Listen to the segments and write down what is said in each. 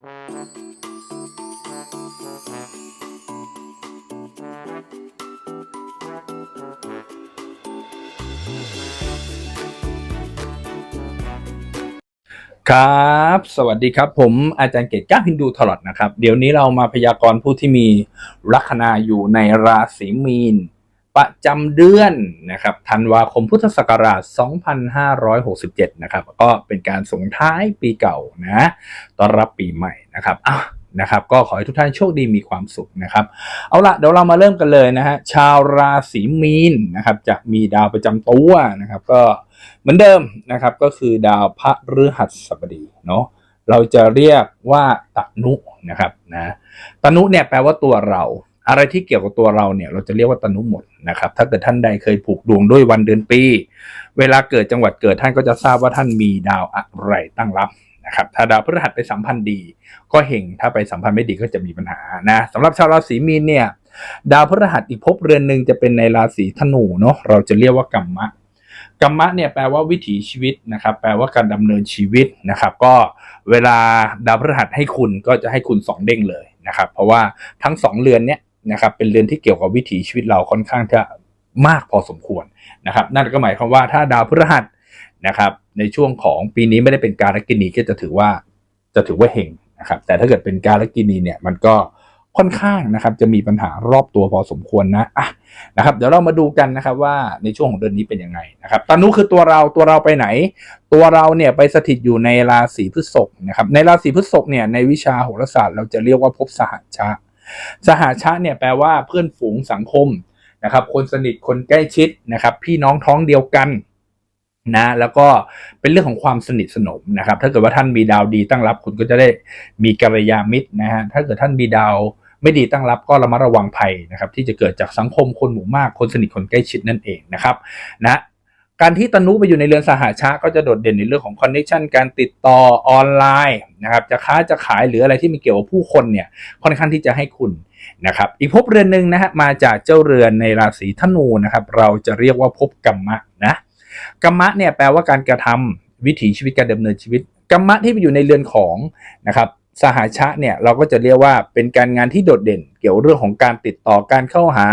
ครับ สวัสดีครับ ผมอาจารย์เกตก้าฮินดูทลอดนะครับ เดี๋ยวนี้เรามาพยากรณ์ผู้ที่มีลัคนาอยู่ในราศีมีน ประจำเดือนนะครับธันวาคมพุทธศักราช 2567 นะครับ ก็เป็นการส่งท้ายปีเก่านะต้อนรับปีใหม่นะครับอะนะครับก็ขอให้ทุกท่านโชคดีมีความสุขนะครับ เอาละเดี๋ยวเรามาเริ่มกันเลยนะฮะชาวราศีมีนนะครับจะมีดาวประจำตัวนะครับก็เหมือนเดิมนะครับก็คือดาวพระฤหัสบดีเนาะเราจะเรียกว่าตะนุนะครับนะตะนุเนี่ยแปลว่าตัวเรา อะไรที่เกี่ยวกับตัวเราเนี่ยเราจะเรียกว่าตนุหมดนะครับถ้าเกิดท่านใดเคยผูกดวงด้วยวันเดือนปี เวลาเกิดจังหวัดเกิดท่านก็จะทราบว่าท่านมีดาวอะไรตั้งรับนะครับถ้าดาวพฤหัสไปสัมพันธ์ดี ก็เห่งถ้าไปสัมพันธ์ไม่ดีก็จะมีปัญหานะสำหรับชาวราศีมีนเนี่ยดาวพฤหัสอีกภพเรือนหนึ่งจะเป็นในราศีธนูเนาะเราจะเรียกว่ากรรมะกรรมะเนี่ยแปลว่าวิถีชีวิตนะครับ แปลว่าการดำเนินชีวิตนะครับ ก็เวลาดาวพฤหัสให้คุณก็จะให้คุณสองเด้งเลยนะครับ เพราะว่าทั้งสองเรือนเนี่ย นะครับเป็นเรือนที่เกี่ยวกับวิถีชีวิตเราค่อนข้างจะมากพอสมควรนะครับนั่นก็หมายความว่าถ้าดาวพฤหัสนะครับในช่วงของปีนี้ไม่ได้เป็นการลกินีก็จะถือว่าจะถือว่าเฮงนะครับแต่ถ้าเกิดเป็นการลกินีเนี่ยมันก็ค่อนข้างนะครับจะมีปัญหารอบตัวพอสมควรนะอะนะครับเดี๋ยวเรามาดูกันนะครับว่าในช่วงของเดือนนี้เป็นยังไงนะครับตานุคือตัวเราตัวเราไปไหน ตัวเราเนี่ยไปสถิตอยู่ในราศีพฤษภนะครับในราศีพฤษภเนี่ยในวิชาโหราศาสตร์เราจะเรียกว่าภพสหชา สหชาเนี่ยแปลว่าเพื่อนฝูงสังคมนะครับ คนสนิทคนใกล้ชิดนะครับ พี่น้องท้องเดียวกันนะแล้วก็เป็นเรื่องของความสนิทสนมนะครับ ถ้าเกิดว่าท่านมีดาวดีตั้งรับ คุณก็จะได้มีกัลยาณมิตรนะฮะถ้าเกิดท่านมีดาวไม่ดีตั้งรับก็ระมัดระวังภัยนะครับ ที่จะเกิดจากสังคมคนหมู่มากคนสนิทคนใกล้ชิดนั่นเองนะครับ นะ การที่ตนุไปอยู่ในเรือนสหาชาก็จะโดดเด่นในเรื่องของคอนเนคชันการติดต่อออนไลน์นะครับจะค้าจะขายหรืออะไรที่มีเกี่ยวกับผู้คนเนี่ยค่อนข้างที่จะให้คุณนะครับอีกภพเรือนหนึ่งนะฮะมาจากเจ้าเรือนในราศีธนูนะครับเราจะเรียกว่าภพกรรมะนะกรรมะเนี่ยแปลว่าการกระทำวิถีชีวิตการดำเนินชีวิตกรรมะที่ไปอยู่ในเรือนของนะครับ สหาชะเนี่ยเราก็จะเรียกว่าเป็นการงานที่โดดเด่น เกี่ยวเรื่องของการติดต่อการเข้าหา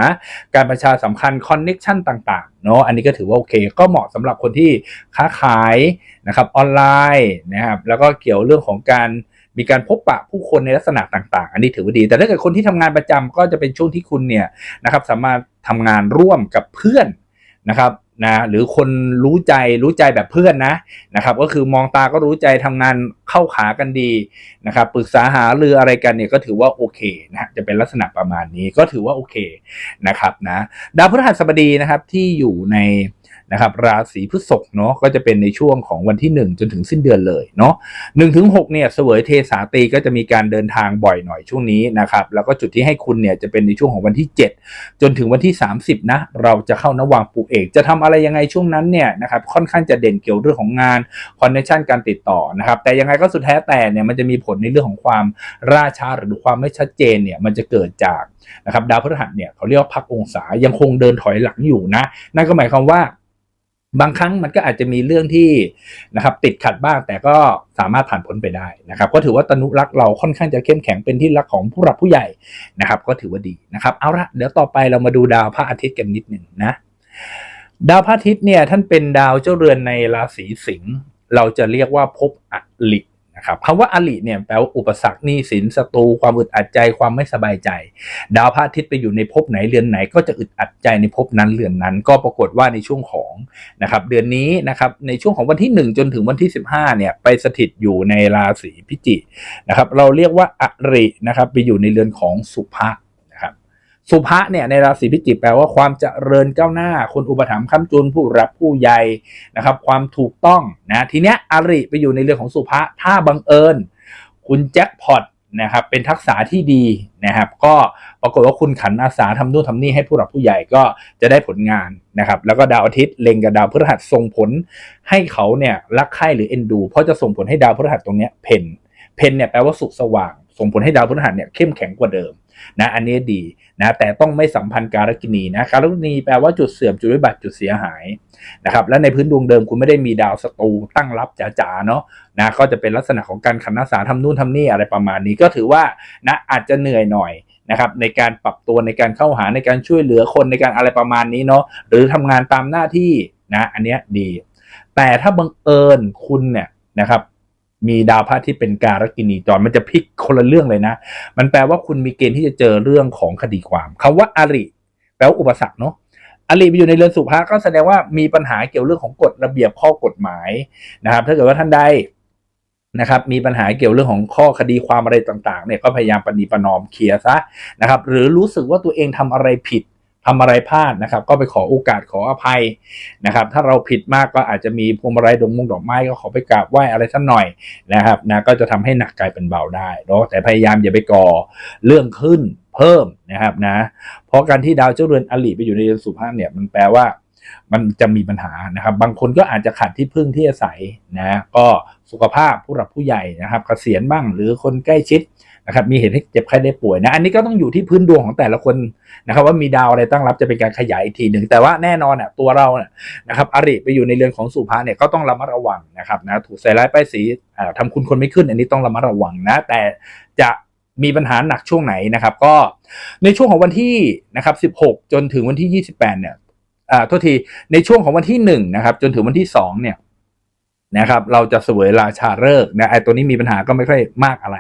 การประชาสัมพันธ์คอนเน็ชันต่างๆเนาะอันนี้ก็ถือว่าโอเค ก็เหมาะสำหรับคนที่ค้าขายนะครับออนไลน์นะครับแล้วก็เกี่ยวเรื่องของการมีการพบปะผู้คนในลักษณะต่างๆ อันนี้ถือว่าดี แต่ถ้าเกิดคนที่ทำงานประจำก็จะเป็นช่วงที่คุณเนี่ยนะครับสามารถทำงานร่วมกับเพื่อนนะครับ นะหรือคนรู้ใจรู้ใจแบบเพื่อนนะนะครับ ก็คือมองตาก็รู้ใจทำงานเข้าขากันดีนะครับปรึกษาหารืออะไรกันเนี่ยก็ถือว่าโอเคนะจะเป็นลักษณะประมาณนี้ก็ถือว่าโอเคนะครับนะดาวพฤหัสบดีนะครับที่อยู่ใน นะครับราศีพฤษภเนาะก็จะเป็นในช่วงของวันที่ 1 จนถึงสิ้นเดือนเลยเนาะหนึ่งถึงหกเนี่ยเสวยเทสาตีก็จะมีการเดินทางบ่อยหน่อยช่วงนี้นะครับแล้วก็จุดที่ให้คุณเนี่ยจะเป็นในช่วงของวันที่ 7 จนถึงวันที่ 30นะเราจะเข้านวังปูเอกจะทำอะไรยังไงช่วงนั้นเนี่ยนะครับค่อนข้างจะเด่นเกี่ยวเรื่องของงานคอนเนคชันการติดต่อนะครับแต่ยังไงก็สุดแท้แต่เนี่ยมันจะมีผลในเรื่องของความราชาหรือความไม่ชัดเจนเนี่ยมันจะเกิดจากนะครับดาวพฤหัสเนี่ยเขาเรียกว่าพักองศายังคงเดินถอยหลังอยู่นะ นั่นก็หมายความว่า บางครั้งมันก็อาจจะมีเรื่องที่นะครับติดขัดบ้างแต่ก็สามารถผ่านพ้นไปได้นะครับ ก็ถือว่าตนุรักษ์เราค่อนข้างจะเข้มแข็งเป็นที่รักของผู้หลักผู้ใหญ่นะครับ ก็ถือว่าดีนะครับ เอาละเดี๋ยวต่อไปเรามาดูดาวพระอาทิตย์กันนิดหนึ่งนะ ดาวพระอาทิตย์เนี่ยท่านเป็นดาวเจ้าเรือนในราศีสิงห์เราจะเรียกว่าภพอลิ นะครับคำว่าอลิเนี่ยแปลว่าอุปสรรคหนี้สินศัตรูความอึดอัดใจความไม่สบายใจ ดาวพระอาทิตย์ไปอยู่ในภพไหนเรือนไหน ก็จะอึดอัดใจในภพนั้นเรือนนั้น ก็ปรากฏว่าในช่วงของนะครับเดือนนี้นะครับในช่วงของวันที่ 1 จนถึงวันที่ 15เนี่ยไปสถิตอยู่ในราศีพิจิกนะครับเราเรียกว่าอรินะครับไปอยู่ในเรือนของสุภะ สุภะเนี่ยในราศีพิจิกแปลว่าความเจริญก้าวหน้า คนอุปถัมภ์ค้ำจุนผู้รับผู้ใหญ่นะครับ ความถูกต้องนะทีเนี้ยอริไปอยู่ในเรื่อนของสุภะถ้าบังเอิญ คุณแจ็คพอตนะครับเป็นทักษะที่ดีนะครับ ก็ปรากฏว่าคุณขันอาสาทำนู่นทำนี่ให้ผู้หลักผู้ใหญ่ก็จะได้ผลงานนะครับ แล้วก็ดาวอาทิตย์เล็งกับดาวพฤหัสส่งผลให้เขาเนี่ยรักใคร่หรือเอ็นดู เพราะจะส่งผลให้ดาวพฤหัสตรงเนี้ยเพนเพนเนี่ยแปลว่าสุขสว่าง ส่งผลให้ดาวพฤหัสเนี่ยเข้มแข็งกว่าเดิมนะอันนี้ดี นะแต่ต้องไม่สัมพันธ์การกินีนะการกินีแปลว่าจุดเสื่อมจุดวิบัติจุดเสียหายนะครับและในพื้นดวงเดิมคุณไม่ได้มีดาวศัตรูตั้งรับจ๋าๆเนาะนะก็จะเป็นลักษณะของการขันนักษาทำนู่นทำนี่อะไรประมาณนี้ก็ถือว่านะอาจจะเหนื่อยหน่อยนะครับในการปรับตัวในการเข้าหาในการช่วยเหลือคนในการอะไรประมาณนี้เนาะหรือทำงานตามหน้าที่นะอันเนี้ยดี แต่ถ้าบังเอิญคุณเนี่ยนะครับ มีดาวพระที่เป็นการกินีจรมันจะพลิกคนละเรื่องเลยนะ มันแปลว่าคุณมีเกณฑ์ที่จะเจอเรื่องของคดีความคำว่าอาริแปลว่าอุปสรรคเนาะอาริไปอยู่ในเรือนสุภาก็แสดงว่ามีปัญหาเกี่ยวเรื่องของกฎระเบียบข้อกฎหมายนะครับ ถ้าเกิดว่าท่านใดนะครับมีปัญหาเกี่ยวเรื่องของข้อคดีความอะไรต่างๆเนี่ยก็พยายามปณีประนอมเคลียร์ซะนะครับหรือรู้สึกว่าตัวเองทำอะไรผิด ทำอะไรพลาดนะครับ ก็ไปขอโอกาสขออภัยนะครับ ถ้าเราผิดมากก็อาจจะมีพวงมาลัยดอกมงดอกไม้ก็ขอไปกราบไหว้อะไรสักหน่อยนะครับนะก็จะทำให้หนักกลายเป็นเบาได้เนาะแต่พยายามอย่าไปก่อเรื่องขึ้นเพิ่มนะครับนะ เพราะการที่ดาวเจ้าเรือนอลิไปอยู่ในเรือนสุภาพเนี่ยมันแปลว่ามันจะมีปัญหานะครับ บางคนก็อาจจะขาดที่พึ่งที่อาศัยนะ ก็สุขภาพผู้หลักผู้ใหญ่นะครับ เกษียณบ้างหรือคนใกล้ชิด นะครับมีเหตุให้เจ็บไข้ได้ป่วยนะอันนี้ก็ต้องอยู่ที่พื้นดวงของแต่ละคนนะครับว่ามีดาวอะไรตั้งรับจะเป็นการขยายอีกทีหนึ่งแต่ว่าแน่นอนอะตัวเราเนี่ยนะครับอริไปอยู่ในเรือนของสุภาเนี่ยก็ต้องระมัดระวังนะครับนะถูกใส่ร้ายป้ายสีอ่าทำคุณคนไม่ขึ้น อันนี้ต้องระมัดระวังนะแต่จะมีปัญหาหนักช่วงไหนนะครับ ก็ในช่วงของวันที่นะครับ 16 จนถึงวันที่ 28 เนี่ยอ่าโทษทีในช่วงของวันที่1นะครับ จนถึงวันที่ 2 เนี่ยนะครับ เราจะเสวยราชาฤกษ์นะไอ้ตัวนี้มีปัญหาก็ไม่ค่อยมากอะไร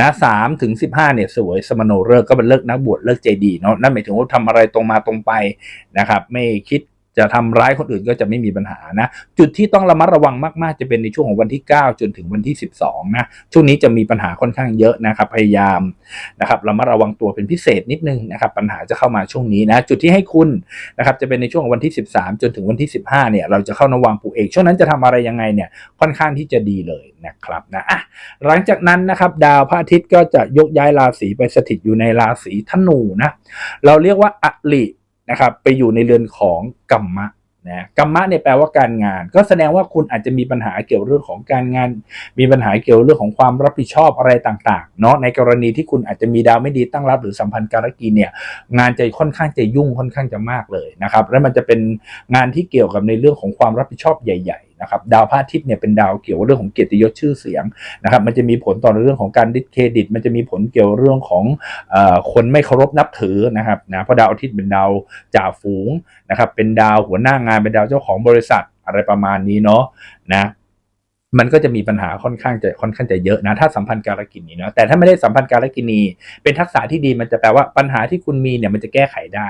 นะสามถึงสิบห้าเนี่ยสวยสมโนเลิกก็เป็นเลิกนักบวชเลิกษ์ใจดีเนาะนั่นหมายถึงว่าทำอะไรตรงมาตรงไปนะครับ ไม่คิด จะทำร้ายคนอื่นก็จะไม่มีปัญหานะ จุดที่ต้องระมัดระวังมากๆ จะเป็นในช่วงของวันที่ 9 จนถึงวันที่ 12นะช่วงนี้จะมีปัญหาค่อนข้างเยอะนะครับพยายามนะครับระมัดระวังตัวเป็นพิเศษนิดนึงนะครับปัญหาจะเข้ามาช่วงนี้นะจุดที่ให้คุณนะครับจะเป็นในช่วงของวันที่ 13 จนถึงวันที่ 15เนี่ยเราจะเข้านวังปูเอกช่วงนั้นจะทำอะไรยังไงเนี่ยค่อนข้างที่จะดีเลยนะครับนะอะหลังจากนั้นนะครับดาวพระอาทิตย์ก็จะยกย้ายราศีไปสถิตอยู่ในราศีธนูนะเราเรียกว่าอลิ นะครับไปอยู่ในเรือนของกัมมะนะกรรมะเนี่ยแปลว่าการงาน ก็แสดงว่าคุณอาจจะมีปัญหาเกี่ยวเรื่องของการงาน มีปัญหาเกี่ยวเรื่องของความรับผิดชอบอะไรต่างๆเนาะในกรณีที่คุณอาจจะมีดาวไม่ดีตั้งรับ หรือสัมพันธ์การกีเนี่ยงานจะค่อนข้างจะยุ่งค่อนข้างจะมากเลยนะครับและมันจะเป็นงานที่เกี่ยวกับในเรื่องของความรับผิดชอบใหญ่ๆ นะครับดาวพระอาทิตย์เนี่ยเป็นดาวเกี่ยวกับเรื่องของเกียรติยศชื่อเสียงนะครับมันจะมีผลต่อเรื่องของการดิสเครดิต มันจะมีผลเกี่ยวเรื่องของอคนไม่เคารพนับถือนะครับนะเพราะดาวอาทิตย์เป็นดาวจ่าฝูงนะครับเป็นดาวหัวหน้างานเป็นดาวเจ้าของบริษัทอะไรประมาณนี้เนาะนะมันก็จะมีปัญหาค่อนข้างจะค่อนข้างจะเยอะนะถ้าสัมพันธ์การกินีเนาะแต่ถ้าไม่ได้สัมพันธ์การกินีเป็นทักษะที่ดีมันจะแปลว่าปัญหาที่คุณมีเนี่ยมันจะแก้ไขได้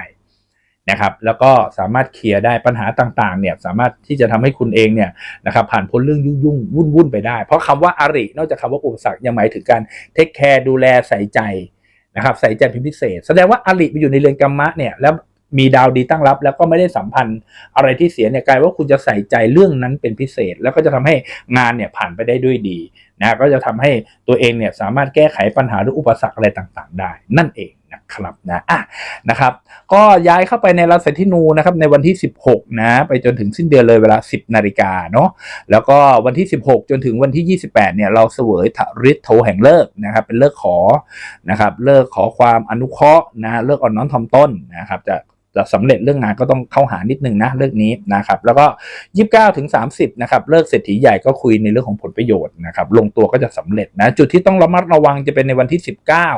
นะครับแล้วก็สามารถเคลียร์ได้ปัญหาต่างๆเนี่ยสามารถที่จะทำให้คุณเองเนี่ยนะครับผ่านพ้นเรื่องยุ่งๆวุ่นๆไปได้ เพราะคำว่าอาริ นอกจากคำว่าอุปสรรคยังหมายถึงการเทคแคร์ดูแลใส่ใจนะครับใส่ใจเป็นพิเศษ แสดงว่าอาริไปอยู่ในเรือนกรรมะเนี่ยแล้วมีดาวดีตั้งรับ แล้วก็ไม่ได้สัมพันธ์อะไรที่เสียเนี่ยกลายว่าคุณจะใส่ใจเรื่องนั้นเป็นพิเศษ แล้วก็จะทำให้งานเนี่ยผ่านไปได้ด้วยดี นะก็จะทำให้ตัวเองเนี่ยสามารถแก้ไขปัญหาหรืออุปสรรคอะไรต่างๆ ได้ นั่นเองนะครับนะอะนะครับ ก็ย้ายเข้าไปในราศีธนูนะครับในวันที่ 16 นะ ไปจนถึงสิ้นเดือนเลยเวลา 10 นาฬิกาเนาะแล้วก็วันที่ 16 จนถึงวันที่ 28 เนี่ยเราเสวยทริทโทแห่งเลิกนะครับ เป็นเลิกขอนะครับ เลิกขอความอนุเคราะห์นะเลิกอ่อนน้อมถ่อมต้นนะครับจะ จะสำเร็จเรื่องงานก็ต้องเข้าหานิดนึงนะเรื่องนี้นะครับแล้วก็ 29ถึง30นะครับเลิกเศรษฐีใหญ่ก็คุยในเรื่องของผลประโยชน์นะครับลงตัวก็จะสำเร็จนะจุดที่ต้องระมัดระวังจะเป็นในวันที่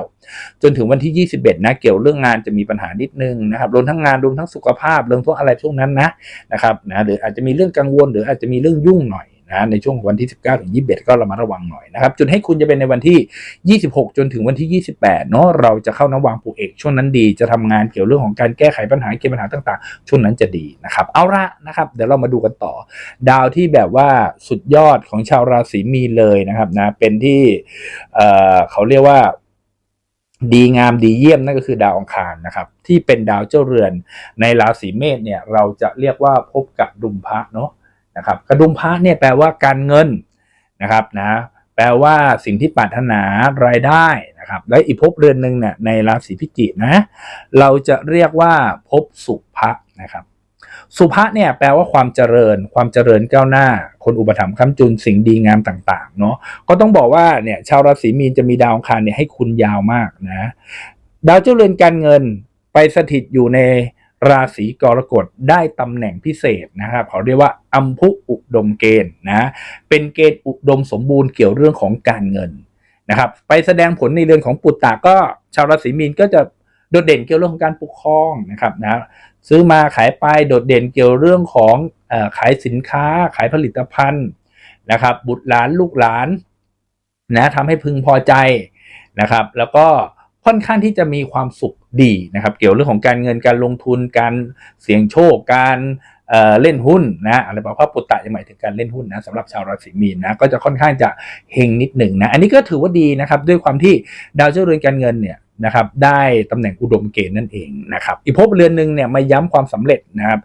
19 จนถึงวันที่ 21 นะเกี่ยวเรื่องงานจะมีปัญหานิดนึงนะครับรวมทั้งงานรวมทั้งสุขภาพเรื่องพวกอะไรช่วงนั้นนะนะครับนะหรืออาจจะมีเรื่องกังวลหรืออาจจะมีเรื่องยุ่งหน่อย นะในช่วงวันที่ 19 ถึง 21 ก็ระมัดระวังหน่อยนะครับ จุดให้คุณจะเป็นในวันที่ 26 จนถึงวันที่ 28 เนาะเราจะเข้าน้ำวางปูเอก ช่วงนั้นดีจะทำงานเกี่ยวเรื่องของการแก้ไขปัญหาเกี่ยวปัญหาต่างๆ ช่วงนั้นจะดีนะครับ เอาละนะครับ เดี๋ยวเรามาดูกันต่อ ดาวที่แบบว่าสุดยอดของชาวราศีมีเลยนะครับนะเป็นที่เอ่อเขาเรียกว่าดีงามดีเยี่ยมนั่นก็คือดาวอังคารนะครับ ที่เป็นดาวเจ้าเรือนในราศีเมษเนี่ย เราจะเรียกว่าพบกับดุมพระเนาะ นะครับกระดุมพระเนี่ยแปลว่าการเงินนะครับนะแปลว่าสิ่งที่ปรารถนารายได้นะครับและอีกภพเรือนหนึ่งเนี่ยในราศีพิจิกนะเราจะเรียกว่าภพสุภะนะครับสุภะเนี่ยแปลว่าความเจริญ ความเจริญก้าวหน้า คนอุปถัมภ์ค้ำจุนสิ่งดีงามต่างๆเนาะก็ต้องบอกว่าเนี่ยชาวราศีมีนจะมีดาวอังคารเนี่ยให้คุณยาวมากนะดาวเจ้าเรือนการเงินไปสถิตอยู่ใน ราศีกรกฎได้ตำแหน่งพิเศษนะครับเขาเรียกว่าอัมพุอุดมเกณฑ์นะเป็นเกณฑ์อุดมสมบูรณ์เกี่ยวเรื่องของการเงินนะครับไปแสดงผลในเรื่อนของปุตตะก็ชาวราศีมีนก็จะโดดเด่นเกี่ยวเรื่องของการปกครองนะครับนะซื้อมาขายไปโดดเด่นเกี่ยวเรื่องของอขายสินค้าขายผลิตภัณฑ์นะครับบุตรหลานลูกหลานนะทำให้พึงพอใจนะครับ แล้วก็ ค่อนข้างที่จะมีความสุขดีนะครับ เกี่ยวเรื่องของการเงินการลงทุนการเสี่ยงโชคการเเล่นหุ้นนะอะไรแบบว่าปุตตะจะหมายถึงการเล่นหุ้นนะสำหรับชาวราศีมีนนะก็จะค่อนข้างจะเฮงนิดหนึ่งนะอันนี้ก็ถือว่าดีนะครับด้วยความที่ดาวเจ้าเรือนการเงินเนี่ยนะครับได้ตำแหน่งอุดมเกณฑ์นั่นเองนะครับอีกภพเรือนหนึ่งเนี่ยมาย้ำความสำเร็จนะครับ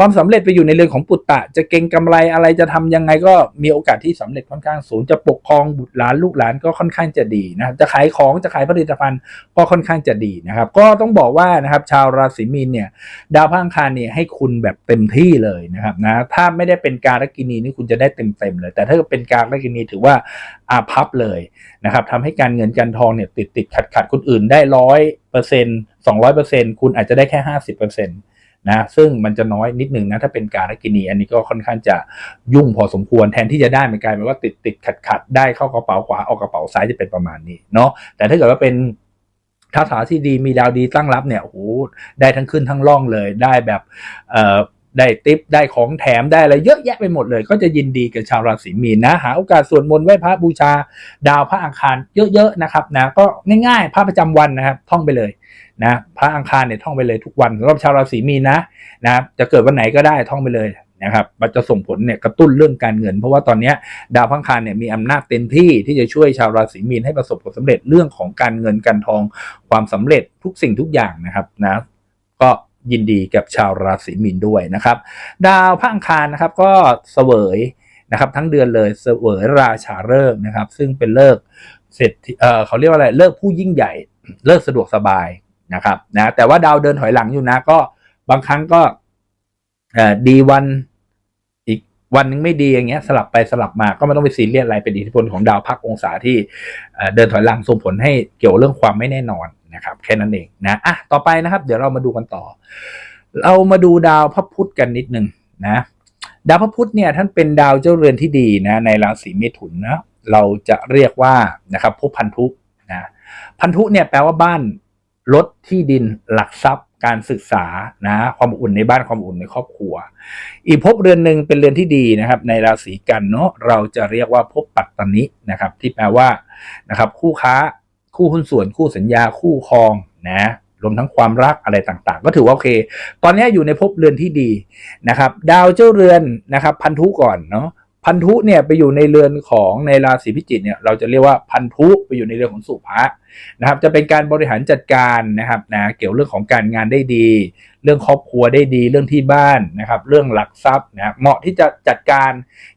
ความสำเร็จไปอยู่ในเรื่องของปุตตะ จะเก่งกำไรอะไรจะทำยังไงก็มีโอกาสที่สำเร็จค่อนข้างสูงจะปกครองบุตรหลานลูกหลานก็ค่อนข้างจะดีนะครับจะขายของจะขายผลิตภัณฑ์ก็ค่อนข้างจะดีนะครับ ก็ต้องบอกว่านะครับชาวราศีมีนเนี่ยดาวพระอังคารเนี่ยให้คุณแบบเต็มที่เลยนะครับนะถ้าไม่ได้เป็นการกินีนี่คุณจะได้เต็มๆเลย แต่ถ้าเป็นการกินีถือว่าอาพับเลยนะครับทำให้การเงินการทองเนี่ยติดติดขัดขัดคนอื่นได้ร้อยเปอร์เซ็นต์สองร้อยเปอร์เซ็นต์คุณอาจจะได้แค่ห้าสิบเปอร์เซ็นต์ นะซึ่งมันจะน้อยนิดหนึ่งนะถ้าเป็นการกินีอันนี้ก็ค่อนข้างจะยุ่งพอสมควรแทนที่จะได้มันกลายเป็นว่าติดติดขัดขัดได้เข้ากระเป๋าขวาออกกระเป๋าซ้ายจะเป็นประมาณนี้เนาะแต่ถ้าเกิดว่าเป็นท่าทาที่ดีมีดาวดีตั้งรับเนี่ยโอ้โหได้ทั้งขึ้นทั้งล่องเลยได้แบบเอ่อ ได้ติปได้ของแถมได้อะไรเยอะแยะไปหมดเลย ก็จะยินดีกับชาวราศีมีนนะ หาโอกาสสวดมนต์ไหว้พระบูชา ดาวพระอังคารเยอะๆนะครับนะก็ง่ายๆพระประจำวันนะครับท่องไปเลยนะพระอังคารเนี่ยท่องไปเลยทุกวันสำหรับชาวราศีมีนนะนะจะเกิดวันไหนก็ได้ท่องไปเลยนะครับมันจะส่งผลเนี่ยกระตุ้นเรื่องการเงิน เพราะว่าตอนนี้ดาวพระอังคารเนี่ยมีอำนาจเต็มที่ที่จะช่วยชาวราศีมีนให้ประสบผลสำเร็จเรื่องของการเงินการทองความสำเร็จทุกสิ่งทุกอย่างนะครับนะก็ ยินดีกับชาวราศีมีนด้วยนะครับ ดาวพระอังคารนะครับก็เสวยนะครับทั้งเดือนเลยเสวยราชาฤกษ์นะครับ ซึ่งเป็นเลิกเสร็จเเขาเรียกว่าอะไรเลิกผู้ยิ่งใหญ่ เลิกสะดวกสบายนะครับนะแต่ว่าดาวเดินถอยหลังอยู่นะก็บางครั้งก็ดีวันอีกวันหนึงไม่ดีอย่างเงี้ยสลับไปสลับมาก็ไม่ต้องไปซีเรียสอะไรเป็นอิทธิพลของดาวพักองศาที่เดินถอยหลังส่งผลให้เกี่ยวเรื่องความไม่แน่นอน นะครับแค่นั้นเองนะอะต่อไปนะครับ เดี๋ยวเรามาดูกันต่อ เรามาดูดาวพระพุธกันนิดหนึ่งนะดาวพระพุธเนี่ยท่านเป็นดาวเจ้าเรือนที่ดีนะในราศีเมถุนนะเราจะเรียกว่านะครับภพพันธุนะพันธุเนี่ยแปลว่าบ้านรถที่ดินหลักทรัพย์การศึกษานะความอบอุ่นในบ้านความอบอุ่นในครอบครัว อีกภพเรือนหนึ่งเป็นเรือนที่ดีนะครับ ในราศีกันเนาะเราจะเรียกว่าภพปัตตนินะครับ ที่แปลว่านะครับคู่ค้า คู่หุ้นส่วนคู่สัญญาคู่ครองนะรวมทั้งความรักอะไรต่างๆ ก็ถือว่าโอเค ตอนนี้อยู่ในภพเรือนที่ดีนะครับ ดาวเจ้าเรือนนะครับ พันธุก่อนเนาะพันธุเนี่ยไปอยู่ในเรือนของในราศีพิจิกเนี่ยเราจะเรียกว่าพันธุไปอยู่ในเรือนของสุภะนะครับ จะเป็นการบริหารจัดการนะครับนะเกี่ยวเรื่องของการงานได้ดีเรื่องครอบครัวได้ดีเรื่องที่บ้านนะครับ เรื่องหลักทรัพย์นะเหมาะที่จะจัดการ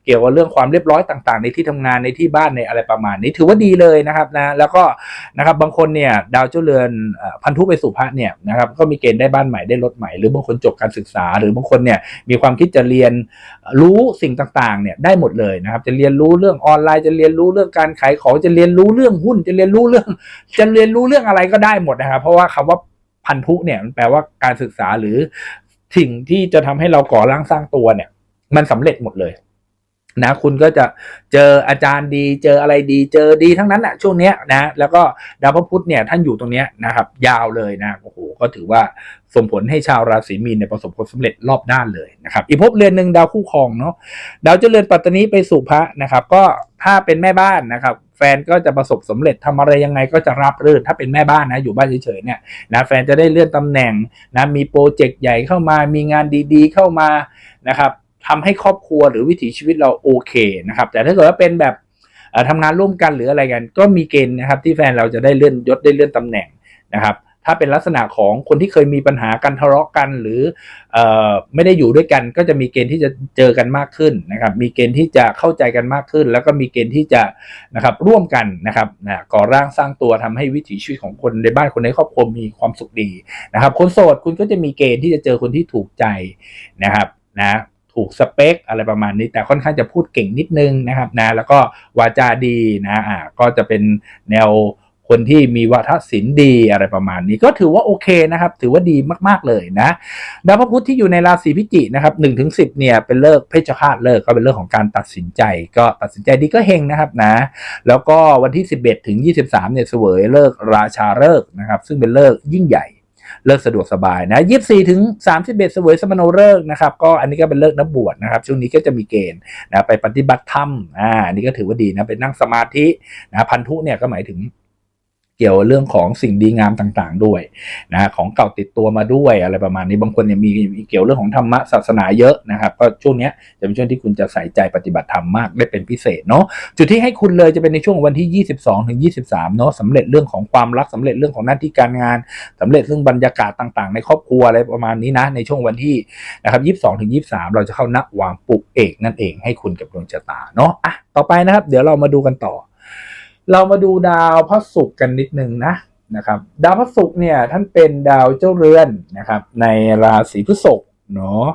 เกี่ยวกับเรื่องความเรียบร้อยต่างๆ ในที่ทำงานในที่บ้านในอะไรประมาณนี้ถือว่าดีเลยนะครับนะแล้วก็นะครับบางคนเนี่ยดาวเจ้าเรือนพันธุไปสู่พระเนี่ยนะครับก็มีเกณฑ์ได้บ้านใหม่ได้รถใหม่ หรือบางคนจบการศึกษา หรือบางคนเนี่ยมีความคิดจะเรียนรู้สิ่งต่างๆเนี่ยได้หมดเลยนะครับ จะเรียนรู้เรื่องออนไลน์จะเรียนรู้เรื่องการขายของจะเรียนรู้เรื่องหุ้น จะเรียนรู้เรื่อง จะเรียนรู้เรื่องอะไรก็ได้หมดนะครับ เพราะว่าคำว่า พันธุเนี่ยมันแปลว่าการศึกษาหรือสิ่งที่จะทำให้เราก่อร่างสร้างตัวเนี่ย มันสำเร็จหมดเลย นะคุณก็จะเจออาจารย์ดีเจออะไรดีเจอดีทั้งนั้นอะช่วงเนี้ยนะแล้วก็ดาวพระพุธเนี่ยท่านอยู่ตรงเนี้ยนะครับ ยาวเลยนะโอ้โหก็ถือว่าส่งผลให้ชาวราศีมีนเนี่ยประสบผลสำเร็จรอบด้านเลยนะครับอีกภพเรือนหนึ่งดาวคู่ครองเนาะดาวเจริญปัตตานีไปสู่พระนะครับ ก็ถ้าเป็นแม่บ้านนะครับ แฟนก็จะประสบสำเร็จทำอะไรยังไงก็จะราบรื่นถ้าเป็นแม่บ้านนะอยู่บ้านเฉยๆเนี่ยนะแฟนจะได้เลื่อนตำแหน่งนะมีโปรเจกต์ใหญ่เข้ามามีงานดีๆเข้ามานะครับ ทำให้ครอบครัวหรือวิถีชีวิตเราโอเคนะครับ แต่ถ้าเกิดว่าเป็นแบบเอ่อทำงานร่วมกันหรืออะไรกัน ก็มีเกณฑ์นะครับ ที่แฟนเราจะได้เลื่อนยศได้เลื่อนตำแหน่งนะครับ ถ้าเป็นลักษณะของคนที่เคยมีปัญหากันทะเลาะกันหรืออไม่ได้อยู่ด้วยกัน ก็จะมีเกณฑ์ที่จะเจอกันมากขึ้นนะครับ มีเกณฑ์ที่จะเข้าใจกันมากขึ้น แล้วก็มีเกณฑ์ที่จะนะครับร่วมกันนะครับนะก่อร่างสร้างตัวทำให้วิถีชีวิตของคนในบ้านคนในครอบครัวมีความสุขดีนะครับ คนโสดคุณก็จะมีเกณฑ์ที่จะเจอคนที่ถูกใจนะครับนะ ถูกสเปคอะไรประมาณนี้ แต่ค่อนข้างจะพูดเก่งนิดนึงนะครับนะแล้วก็วาจาดีนะอ่าก็จะเป็นแนวคนที่มีวัฒนศิลป์ดีอะไรประมาณนี้ก็ถือว่าโอเคนะครับ ถือว่าดีมากๆเลยนะดาวพระพุธที่อยู่ในราศีพิจิกนะครับหนึ่งถึงสิบเนี่ยเป็นเลิกเพชฌฆาตเลิกก็เป็นเรื่องของการตัดสินใจ ก็ตัดสินใจดีก็เฮงนะครับนะ แล้วก็วันที่11ถึง23เนี่ยเสวยเลิกราชาเลิกนะครับ ซึ่งเป็นเลิกยิ่งใหญ่ เลิกสะดวกสบายนะยี่สี่ถึงสามสิบเอ็ดสวยสมโนเลิกนะครับก็อันนี้ก็เป็นเลิกนับบวชนะครับช่วงนี้ก็จะมีเกณฑ์นะไปปฏิบัติธรรมอ่าอันนี้ก็ถือว่าดีนะไปนั่งสมาธินะพันธุเนี่ยก็หมายถึง กี่ยวเรื่องของสิ่งดีงามต่างๆ ด้วยนะของเก่าติดตัวมาด้วยอะไรประมาณนี้บางคนเนี่ยมีมีเกี่ยวเรื่องของธรรมะศาสนาเยอะนะครับก็ช่วงนี้จะเป็นช่วงที่คุณจะใส่ใจปฏิบัติธรรมมากได้เป็นพิเศษเนาะจุดที่ให้คุณเลยจะเป็นในช่วงวันที่ 22ถึง23เนาะสำเร็จเรื่องของความรักสำเร็จเรื่องของหน้าที่การงานสำเร็จเรื่องบรรยากาศต่างๆ ในครอบครัวอะไรประมาณนี้นะในช่วงวันที่นะครับ22ถึง23 เราจะเข้านักวางปลุกเอกนั่นเองให้คุณกับดวงชะตาเนาะอะต่อไปนะครับ เดี๋ยวเรามาดูกันต่อ เรามาดูดาวพระศุกร์กันนิดนึงนะนะครับ ดาวพระศุกร์เนี่ยท่านเป็นดาวเจ้าเรือนนะครับ ในราศีพฤษภเนาะ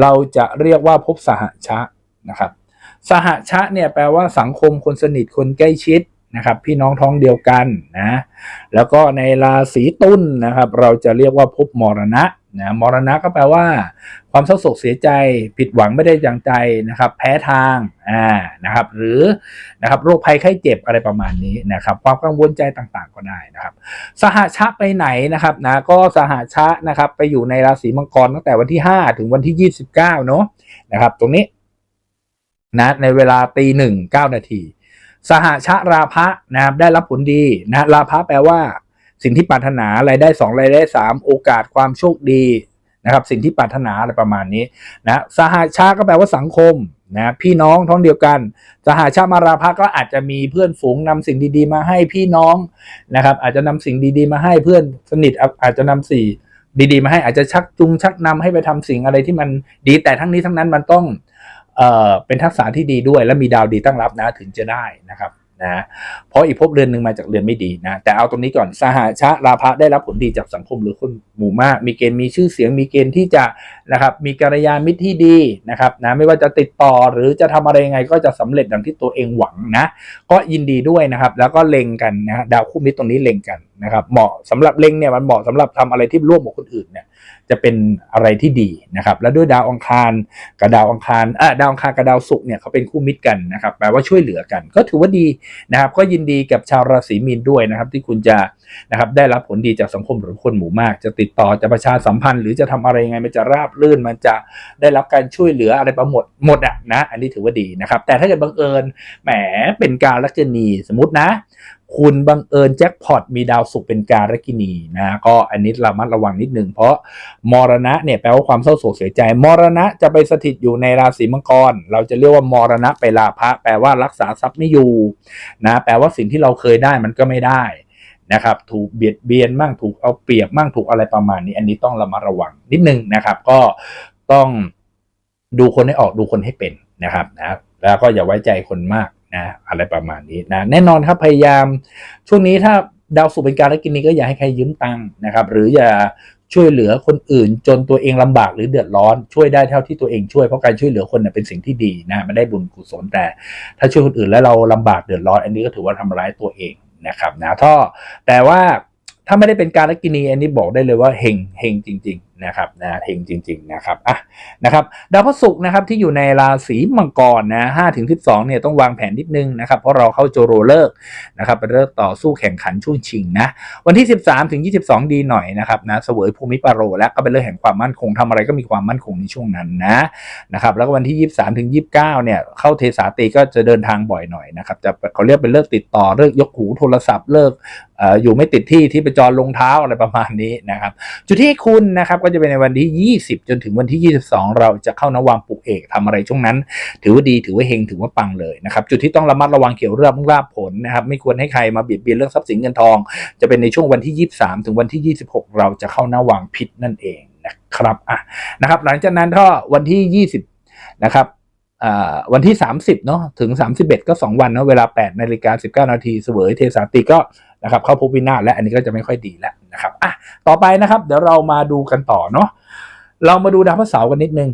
เราจะเรียกว่าภพสหชะนะครับ สหชะเนี่ยแปลว่าสังคมคนสนิทคนใกล้ชิดนะครับ พี่น้องท้องเดียวกันนะ แล้วก็ในราศีตุลนะครับ เราจะเรียกว่าภพมรณะ นะมรณะก็แปลว่า ความเศร้าโศกเสียใจ ผิดหวังไม่ได้อย่างใจนะครับ แพ้ทางอ่านะครับ หรือนะครับโรคภัยไข้เจ็บอะไรประมาณนี้นะครับ ความกังวลใจต่างๆก็ได้นะครับ สหชะไปไหนนะครับนะก็สหชะนะครับ ไปอยู่ในราศีมังกรตั้งแต่วันที่ 5 ถึงวันที่ 29เนาะนะครับ ตรงนี้นะในเวลาตีหนึ่งเก้านาทีสหชะราพะนะครับได้รับผลดีนะราพะแปลว่า สิ่งที่ปรารถนารายได้สองรายได้สามโอกาสความโชคดีนะครับ สิ่งที่ปรารถนาอะไรประมาณนี้นะสหชาก็แปลว่าสังคมนะพี่น้องท้องเดียวกัน สหชามาราภะก็อาจจะมีเพื่อนฝูงนำสิ่งดีๆ มาให้พี่น้องนะครับ อาจจะนำสิ่งดีๆ มาให้เพื่อนสนิทอาจจะนำสิ่งดีๆ มาให้อาจจะชักจูงชักนำให้ไปทำสิ่งอะไรที่มันดีแต่ทั้งนี้ทั้งนั้นมันต้องเอ่อเป็นทักษะที่ดีด้วย และมีดาวดีตั้งรับนะถึงจะได้นะครับ นะเพราะอีกภพเรือนหนึ่งมาจากเรือนไม่ดีนะ แต่เอาตรงนี้ก่อนสหชะราพะได้รับผลดีจากสังคมหรือคนหมู่มาก มีเกณฑ์มีชื่อเสียง มีเกณฑ์ที่จะนะครับ มีกัลยาณมิตรที่ดีนะครับนะ ไม่ว่าจะติดต่อหรือจะทำอะไรยังไงก็จะสำเร็จดังที่ตัวเองหวังนะ ก็ยินดีด้วยนะครับ แล้วก็เล็งกันนะดาวคู่มิตรตรงนี้เล็งกันนะครับ เหมาะสำหรับเล็งเนี่ยมันเหมาะสำหรับทำอะไรที่ร่วมกับคนอื่นเนี่ย จะเป็นอะไรที่ดีนะครับ แล้วด้วยดาวอังคารกับดาวอังคารอะดาวอังคารกับดาวศุกร์เนี่ยเขาเป็นคู่มิตรกันนะครับแปลว่าช่วยเหลือกัน ก็ถือว่าดีนะครับ ก็ยินดีกับชาวราศีมีนด้วยนะครับ ที่คุณจะนะครับได้รับผลดีจากสังคมหรือคนหมู่มาก จะติดต่อจะประชาสัมพันธ์ หรือจะทำอะไรยังไงมันจะราบรื่นมันจะได้รับการช่วยเหลืออะไรประหมดหมดอะนะ อันนี้ถือว่าดีนะครับ แต่ถ้าเกิดบังเอิญแหมเป็นการลักษณีสมมตินะ คุณบังเอิญแจ็คพอตมีดาวศุกร์เป็นการกินีนะก็อันนี้ระมัดระวังนิดนึงเพราะมรณะเนี่ยแปลว่าความเศร้าโศกเสียใจ มรณะจะไปสถิตอยู่ในราศีมังกร เราจะเรียกว่ามรณะไปลาภะแปลว่ารักษาทรัพย์ไม่อยู่นะแปลว่าสิ่งที่เราเคยได้มันก็ไม่ได้นะครับถูกเบียดเบียนมั่งถูกเอาเปรียบมั่งถูกอะไรประมาณนี้ อันนี้ต้องระมัดระวังนิดนึงนะครับ ก็ต้องดูคนให้ออกดูคนให้เป็นนะครับนะแล้วก็อย่าไว้ใจคนมาก นะอะไรประมาณนี้นะแน่นอนครับพยายาม ช่วงนี้ถ้าดาวสุขเป็นการกินนี้ก็อย่าให้ใครยืมตังค์นะครับหรืออย่าช่วยเหลือคนอื่น จนตัวเองลำบากหรือเดือดร้อนช่วยได้เท่าที่ตัวเองช่วยเพราะการช่วยเหลือคนเน่ยเป็นสิ่งที่ดีนะมันได้บุญกุศลแต่ ถ้าช่วยคนอื่นแล้วเราลำบากเดือดร้อน อันนี้ก็ถือว่าทำร้ายตัวเองนะครับนะท่อแต่ว่าถ้าไม่ได้เป็นการกินีอันนี้บอกได้เลยว่าเฮงเฮงจริง ๆนะครับนะเฮงจริง ๆ นะครับอะนะครับดาวพฤหัสนะครับที่อยู่ในราศีมังกรนะห้าถึงสิบสองเนี่ยต้องวางแผนนิดนึงนะครับเพราะเราเข้าโจโรเลิกนะครับเป็นเลิกต่อสู้แข่งขันช่วงชิงนะวันที่13ถึง22ดีหน่อยนะครับนะเสวยภูมิปารโรและก็เป็นเรื่องแห่งความมั่นคงทำอะไรก็มีความมั่นคงในช่วงนั้นนะนะครับแล้วก็วันที่23ถึง29เก้าเนี่ยเข้าเทสาตีก็จะเดินทางบ่อยหน่อยนะครับจะเขาเรียกเป็นเลิกติดต่อเลิกยกหูโทรศัพท์เลิกอยู่ไม่ติดที่ที่ไปจอลงเท้าอะไรประมาณนี้นะครับจุดที่คุณนะครับก็จะเป็นในวันที่ 20 จนถึงวันที่ 22 เราจะเข้านวางปลูกเอกทำอะไรช่วงนั้น ถือว่าดีถือว่าเฮงถือว่าปังเลยนะครับจุดที่ต้องระมัดระวังเกี่ยวเรื่องราบผลนะครับไม่ควรให้ใครมาเบียดเบียนเรื่องทรัพย์สินเงินทอง จะเป็นในช่วงวันที่ 23 ถึงวันที่ 26 เราจะเข้านวางพิษนั่นเองนะครับอะนะครับ หลังจากนั้นก็วันที่ 20 นะครับอ่าวันที่ 30เนาะถึง 31 ก็ 2 วันเนาะเวลา8นาฬิกา19นาทีเสวยเทสาติก็ นะครับเข้าพบวินาศและอันนี้ก็จะไม่ค่อยดีแล้วนะครับอะต่อไปนะครับ เดี๋ยวเรามาดูกันต่อเนาะเรามาดูดาวพระเสาร์กันนิดนึง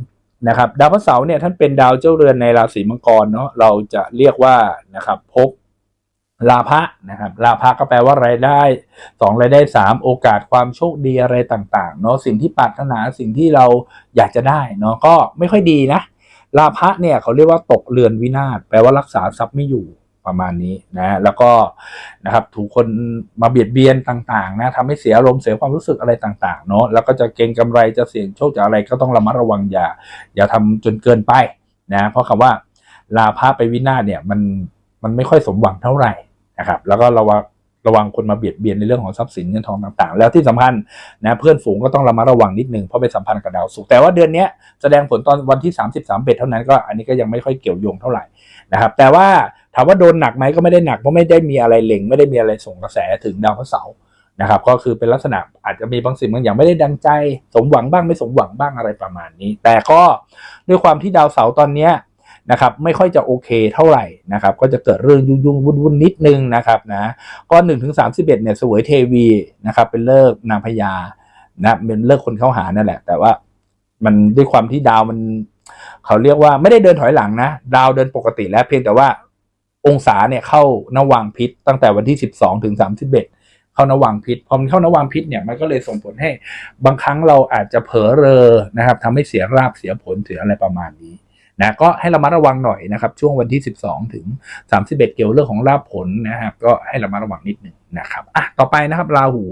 นะครับ ดาวพระเสาร์เนี่ยท่านเป็นดาวเจ้าเรือนในราศีมังกรเนาะเราจะเรียกว่านะครับพบลาภะนะครับลาภะก็แปลว่ารายได้สองรายได้สามโอกาสความโชคดีอะไรต่างๆเนาะสิ่งที่ปรารถนาสิ่งที่เราอยากจะได้เนาะก็ไม่ค่อยดีนะลาภะเนี่ยเขาเรียกว่าตกเรือนวินาศแปลว่ารักษาทรัพย์ไม่อยู่ ประมาณนี้นะแล้วก็นะครับถูกคนมาเบียดเบียนต่างๆนะทำให้เสียอารมณ์เสียความรู้สึกอะไรต่างๆเนาะแล้วก็จะเก็งกำไรจะเสี่ยงโชคจะอะไรก็ต้องระมัดระวังอย่าอย่าทำจนเกินไปนะเพราะคำว่าลาภะไปวินาศเนี่ยมันมันไม่ค่อยสมหวังเท่าไหร่นะครับ แล้วก็ระวังระวังคนมาเบียดเบียนในเรื่องของทรัพย์สินเงินทองต่างๆ แล้วที่สำคัญนะเพื่อนฝูงก็ต้องระมัดระวังนิดนึงเพราะเป็นสัมพันธ์กับดาวศุกร์แต่ว่าเดือนนี้แสดงผลตอนวันที่ 33เบ็ดเท่านั้นก็อันนี้ก็ยังไม่ค่อยเกี่ยวโยงเท่าไหร่นะครับ แต่ว่า ถามว่าโดนหนักไหมก็ไม่ได้หนักเพราะไม่ได้มีอะไรเล็ง ไม่ได้มีอะไรส่งกระแสถึงดาวพระเสาร์นะครับ ก็คือเป็นลักษณะอาจจะมีบางสิ่งบางอย่างไม่ได้ดังใจ สมหวังบ้างไม่สมหวังบ้างอะไรประมาณนี้ แต่ก็ด้วยความที่ดาวเสาร์ตอนเนี้ยนะครับไม่ค่อยจะโอเคเท่าไหร่นะครับ ก็จะเกิดเรื่องยุ่งๆวุ่นๆนิดนึงนะครับนะก็หนึ่งถึงสามสิบเอ็ดเนี่ยสวยเทวีนะครับ เป็นเลิกนางพญานะเป็นเลิกคนเข้าหานั่นแหละ แต่ว่ามันด้วยความที่ดาวมัน เขาเรียกว่าไม่ได้เดินถอยหลังนะ ดาวเดินปกติแล้วเพียงแต่ว่า องศาเนี่ยเข้านวังพิษตั้งแต่วันที่ 12 ถึง 31 เข้านวังพิษพอมันเข้านวังพิษเนี่ยมันก็เลยส่งผลให้บางครั้งเราอาจจะเผลอเรอนะครับทำให้เสียราบเสียผลเสียอะไรประมาณนี้นะก็ให้ระมัดระวังหน่อยนะครับ ช่วงวันที่ 12 ถึง 31 เกี่ยวเรื่องของราบผลนะครับ ก็ให้ระมัดระวังนิดหนึ่งนะครับอะต่อไปนะครับราหู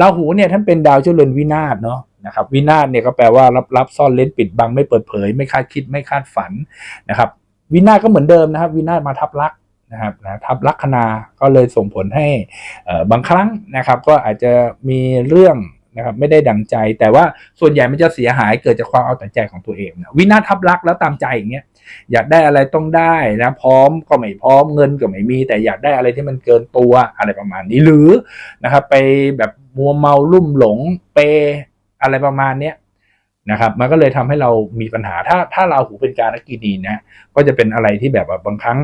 ราหูเนี่ยท่านเป็นดาวเจ้าเรือนวินาศเนาะนะครับวินาศเนี่ยก็แปลว่ารับรับซ่อนเล่นปิดบังไม่เปิดเผย ไม่คาดคิดไม่คาดฝันนะครับ วินาก็เหมือนเดิมนะครับ วินามาทับลักนะครับนะทับลัคนาก็เลยส่งผลให้บางครั้งนะครับ ก็อาจจะมีเรื่องนะครับไม่ได้ดังใจ แต่ว่าส่วนใหญ่มันจะเสียหายเกิดจากความเอาแต่ใจของตัวเองนะวินาทับลักแล้วตามใจอย่างเงี้ยอยากได้อะไรต้องได้นะพร้อมก็ไม่พร้อมเงินก็ไม่มี แต่อยากได้อะไรที่มันเกินตัวอะไรประมาณนี้หรือนะครับไปแบบมัวเมาลุ่มหลงเปอะไรประมาณเนี้ย นะครับ มันก็เลยทำให้เรามีปัญหาถ้าถ้าเราหูเป็นการกินีนะก็จะเป็นอะไรที่แบบว่าบางครั้ง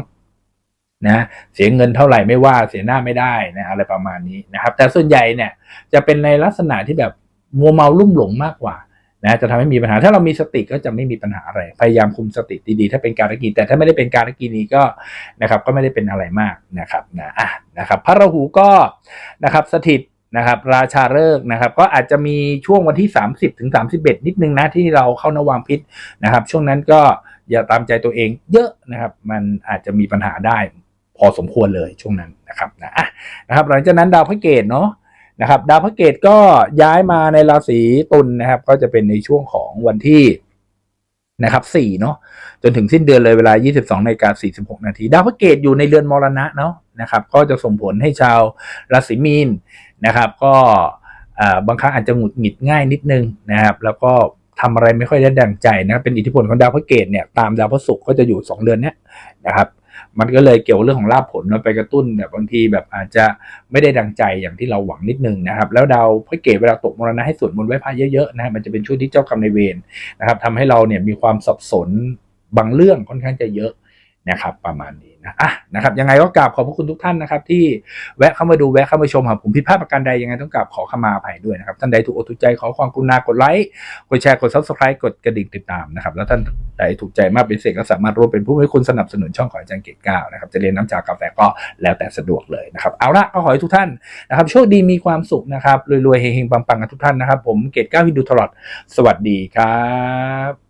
นะเสียเงินเท่าไหร่ไม่ว่าเสียหน้าไม่ได้นะอะไรประมาณนี้นะครับ แต่ส่วนใหญ่เนี่ยจะเป็นในลักษณะที่แบบมัวเมาลุ่มหลงมากกว่านะจะทำให้มีปัญหาถ้าเรามีสติก็จะไม่มีปัญหาอะไร พยายามคุมสติดีๆถ้าเป็นการกินแต่ถ้าไม่ได้เป็นการกินีก็นะครับก็ไม่ได้เป็นอะไรมากนะครับนะอะนะครับ พระราหูก็นะครับสถิต นะครับ ราชาฤกษ์นะครับ ก็อาจจะมีช่วงวันที่ 30ถึง31 นิดนึงนะที่เราเข้านวางพิษนะครับ ช่วงนั้นก็อย่าตามใจตัวเองเยอะนะครับ มันอาจจะมีปัญหาได้พอสมควรเลยช่วงนั้นนะครับนะนะครับ หลังจากนั้นดาวพระเกตเนาะนะครับ ดาวพระเกตก็ย้ายมาในราศีตุลนะครับ ก็จะเป็นในช่วงของวันที่นะครับ4เนาะจนถึงสิ้นเดือนเลยเวลา 22นาฬิกา46 นาที ดาวพระเกตอยู่ในเรือนมรณะเนาะนะครับ ก็จะส่งผลให้ชาวราศีมีน นะครับ ก็บางครั้งอาจจะหงุดหงิดง่ายนิดนึงนะครับ แล้วก็ทำอะไรไม่ค่อยได้ดังใจนะครับเป็นอิทธิพลของดาวพระเกตเนี่ยตามดาวพระศุกร์ก็จะอยู่ 2 เดือนนี้นะครับ มันก็เลยเกี่ยวเรื่องของลาภผลมันไปกระตุ้นแบบบางทีแบบอาจจะไม่ได้ดังใจอย่างที่เราหวังนิดนึงนะครับ แล้วดาวพระเกตเวลาตกมรณะให้สวดมนต์ไหว้พระเยอะๆนะมันจะเป็นช่วงที่เจ้ากรรมในเวรนะครับทำให้เราเนี่ยมีความสับสนบางเรื่องค่อนข้างจะเยอะ นะครับประมาณนี้นะอะนะครับยังไงก็กราบขอบพระคุณทุกท่านนะครับที่แวะเข้ามาดูแวะเข้ามาชมครับผมผิดพลาดประการใดยังไงต้องกราบขอขมาอภัยด้วยนะครับท่านใดถูกอกถูกใจขอความกรุณากดไลค์กดแชร์กด subscribe กดกระดิ่งติดตามนะครับแล้วท่านใดถูกใจมากเป็นเสกก็สามารถร่วมเป็นผู้ให้คุณสนับสนุนช่องของอาจารย์เกตก้านะครับจะเรียนน้ำจากกาแฟก็แล้วแต่สะดวกเลยนะครับเอาละก็ขอให้ทุกท่านนะครับโชคดีมีความสุขนะครับรวยๆเฮงๆปังๆกันทุกท่านนะครับผมเกตก้าวฮินดูตลอดสวัสดีครับ